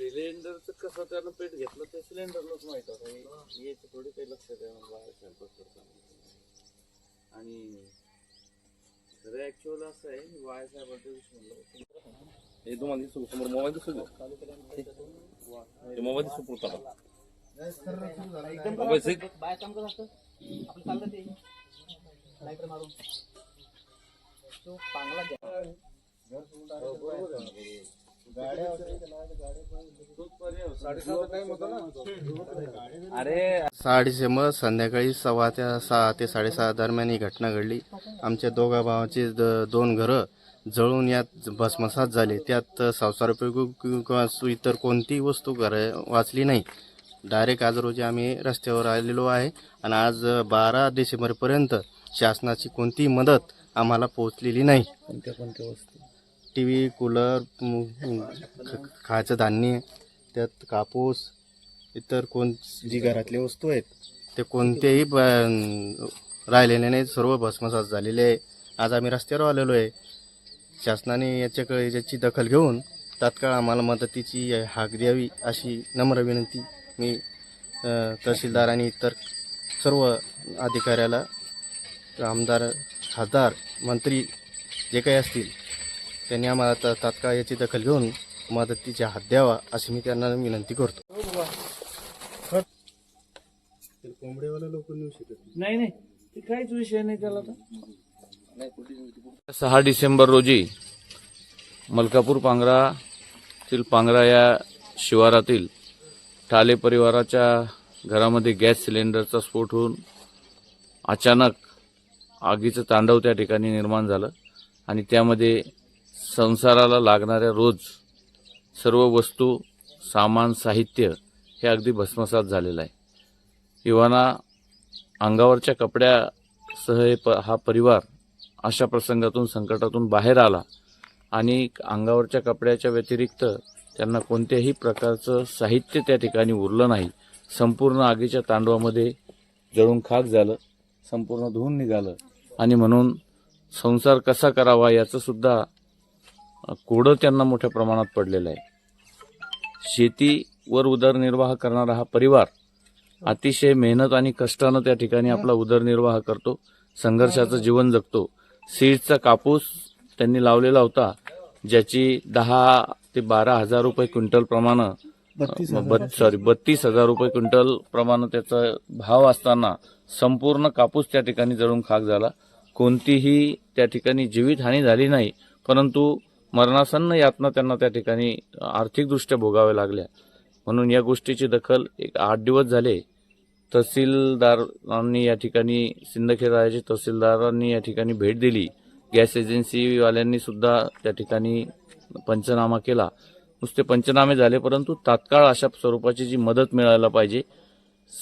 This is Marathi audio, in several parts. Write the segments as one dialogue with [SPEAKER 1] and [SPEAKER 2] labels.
[SPEAKER 1] सिलेंडरचं कसं त्यानं पेट घेतलं ते सिलेंडरलाच माहीत आता हे- याचं थोडी काही लक्ष द्यावं बाहेर स्वयंपाक करताना आणि खरं ऍक्च्युअल असं आहे वाय साहेबांच्या दिवशी म्हणलं.
[SPEAKER 2] हे तुम्हाला दिसू समोर मोबाईल दिसू ते मोबाईल दिसू पुरता मोबाईल सिक.
[SPEAKER 3] बाय काम करत असतं. आपण चाललं ते. लाईटर मारून. तो चांगला घ्या.
[SPEAKER 4] सहा मग संध्याकाळी सव्वा त्या सहा ते साडेसहा दरम्यान ही घटना घडली. आमच्या दोघा भावाची द- दोन घरं जळून यात भस्मसात झाले. त्यात संसारोपयोगी किंवा इतर कोणतीही वस्तू घर वाचली नाही. डायरेक्ट आज रोजी आम्ही रस्त्यावर आलेलो आहे आणि आज बारा डिसेंबरपर्यंत शासनाची कोणतीही मदत आम्हाला पोहोचलेली नाही.
[SPEAKER 2] कोणत्या कोणत्या वस्तू?
[SPEAKER 4] टी व्ही कूलर ख- खायचं धान्य त्यात कापूस इतर कोण जी घरातली वस्तू आहेत ते कोणतेही ब- राहिलेले नाही सर्व भस्मसात झालेले आहे. आज आम्ही रस्त्यावर आलेलो आहे. शासनाने याच्याकडे याची दखल घेऊन तात्काळ आम्हाला मदतीची हाक द्यावी अशी नम्र विनंती मी तहसीलदार आणि इतर सर्व अधिकाऱ्याला आमदार खासदार मंत्री जे काही असतील त्यांनी आम्हाला ता- तात्काळ याची दखल घेऊन मदतीचा हात द्यावा अशी मी त्यांना विनंती करतो. नेऊ शकत
[SPEAKER 1] नाही. नाही ते काहीच विषय नाही त्याला तर
[SPEAKER 5] सहा डिसेंबर रोजी मलकापूर पांगरातील पांगरा या शिवारातील ठाले परिवाराच्या घरामध्ये गॅस सिलेंडरचा स्फोट होऊन अचानक आगीचं तांडव त्या ठिकाणी निर्माण झालं आणि त्यामध्ये संसाराला लागणाऱ्या रोज सर्व वस्तू सामान साहित्य हे अगदी भस्मसात झालेलं आहे. इवाना अंगावरच्या कपड्यासह हे प हा परिवार अशा प्रसंगातून संकटातून बाहेर आला आणि अंगावरच्या कपड्याच्या व्यतिरिक्त त्यांना कोणत्याही प्रकारचं साहित्य त्या ठिकाणी उरलं नाही. संपूर्ण आगीच्या तांडवामध्ये जळून खाक झालं संपूर्ण धुवून निघालं आणि म्हणून संसार कसा करावा याचंसुद्धा कोडं त्यांना मोठ्या प्रमाणात पडलेलं आहे. शेतीवर उदरनिर्वाह करणारा हा परिवार अतिशय मेहनत आणि कष्टानं त्या ठिकाणी आपला उदरनिर्वाह करतो संघर्षाचं जीवन जगतो. सीडचा कापूस त्यांनी लावलेला होता ज्याची दहा ते बारा हजार रुपये क्विंटल प्रमाणे सॉरी बत्तीस हजार रुपये क्विंटल प्रमाणे त्याचा भाव असताना संपूर्ण कापूस त्या ठिकाणी जळून खाक झाला. कोणतीही त्या ठिकाणी जीवितहानी झाली नाही परंतु मरणासन्न यातना त्यांना त्या ठिकाणी आर्थिकदृष्ट्या भोगाव्या लागल्या. म्हणून या गोष्टीची दखल एक आठ दिवस झाले. तहसीलदारांनी या ठिकाणी सिंदखेड तहसीलदारांनी या ठिकाणी भेट दिली. गॅस एजन्सीवाल्यांनी सुद्धा त्या ठिकाणी पंचनामा केला. नुसते पंचनामे झाले परंतु तात्काळ अशा स्वरूपाची जी मदत मिळायला पाहिजे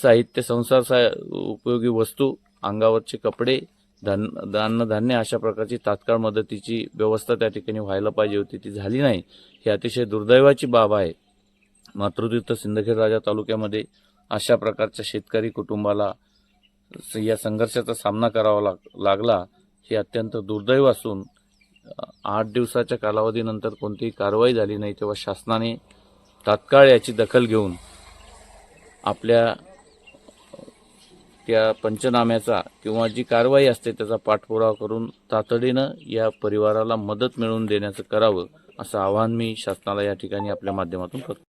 [SPEAKER 5] साहित्य संसार सा उपयोगी वस्तू अंगावरचे कपडे धान अन्नधान्य अशा प्रकारची तात्काळ मदतीची व्यवस्था त्या ठिकाणी व्हायला पाहिजे होती. ती झाली नाही. ही अतिशय दुर्दैवाची बाब आहे. मातृतीर्थ सिंदखेड राजा तालुक्यामध्ये अशा प्रकारच्या शेतकरी कुटुंबाला या संघर्षाचा सामना करावा लाग लागला हे अत्यंत दुर्दैव असून आठ दिवसाच्या कालावधीनंतर कोणतीही कारवाई झाली नाही तेव्हा शासनाने तात्काळ याची दखल घेऊन आपल्या त्या पंचनाम्याचा किंवा जी कारवाई असते त्याचा पाठपुरावा करून तातडीनं या परिवाराला मदत मिळवून देण्याचं करावं असं आवाहन मी शासनाला या ठिकाणी आपल्या माध्यमातून करतो.